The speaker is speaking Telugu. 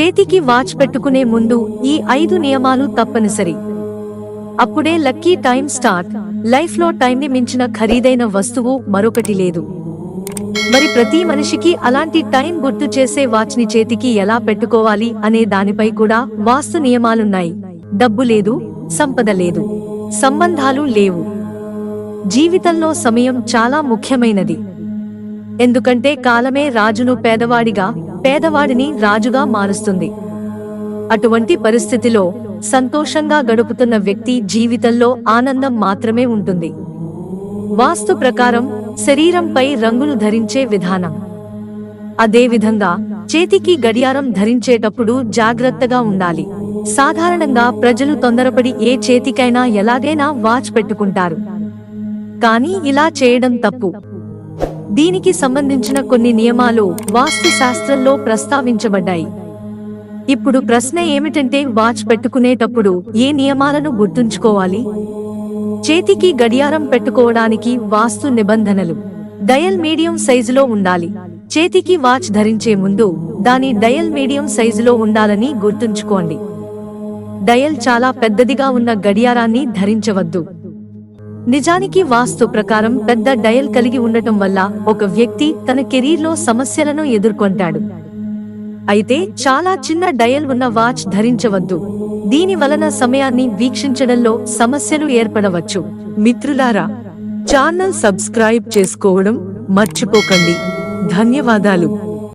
చేతికి వాచ్ పెట్టుకునే ముందు ఈ ఐదు నియమాలు తప్పనిసరి. అప్పుడే లక్కీ టైం స్టార్ట్. లైఫ్లో టైంని మించిన ఖరీదైన వస్తువు మరొకటి లేదు. మరి ప్రతి మనిషికి అలాంటి టైం గుర్తు చేసే వాచ్ని చేతికి ఎలా పెట్టుకోవాలి అనే దానిపై కూడా వాస్తు నియమాలున్నాయి. డబ్బు లేదు సంపద లేదు సంబంధాలు లేవు. జీవితంలో సమయం చాలా ముఖ్యమైనది. ఎందుకంటే కాలమే రాజును పేదవాడిగా పేదవాడిని రాజుగా మారుస్తుంది. అటువంటి పరిస్థితిలో సంతోషంగా గడుపుతున్న వ్యక్తి జీవితంలో ఆనందం మాత్రమే ఉంటుంది. వాస్తు ప్రకారం శరీరంపై రంగులు ధరించే విధానం. అదేవిధంగా చేతికి గడియారం ధరించేటప్పుడు జాగ్రత్తగా ఉండాలి. సాధారణంగా ప్రజలు తొందరపడి ఏ చేతికైనా ఎలాగైనా వాచ్ పెట్టుకుంటారు. కానీ ఇలా చేయడం తప్పు. దీనికి సంబంధించిన కొన్ని నియమాలు వాస్తు శాస్త్రంలో ప్రస్తావించబడ్డాయి. ఇప్పుడు ప్రశ్న ఏమిటంటే వాచ్ పెట్టుకునేటప్పుడు ఏ నియమాలను గుర్తుంచుకోవాలి? చేతికి గడియారం పెట్టుకోవడానికి వాస్తు నిబంధనలు డయల్ మీడియం సైజులో ఉండాలి. చేతికి వాచ్ ధరించే ముందు దాని డయల్ మీడియం సైజులో ఉండాలని గుర్తుంచుకోండి. డయల్ చాలా పెద్దదిగా ఉన్న గడియారాన్ని ధరించవద్దు. నిజానికి వాస్తు ప్రకారం పెద్ద డయల్ కలిగి ఉండటం వల్ల ఒక వ్యక్తి తన కెరీర్లో సమస్యలను ఎదుర్కొంటాడు. అయితే చాలా చిన్న డయల్ ఉన్న వాచ్ ధరించవద్దు. దీని వలన సమయాన్ని వీక్షించడంలో సమస్యలు ఏర్పడవచ్చు. మిత్రులారా ఛానల్ సబ్స్క్రైబ్ చేసుకోవడం మర్చిపోకండి. ధన్యవాదాలు.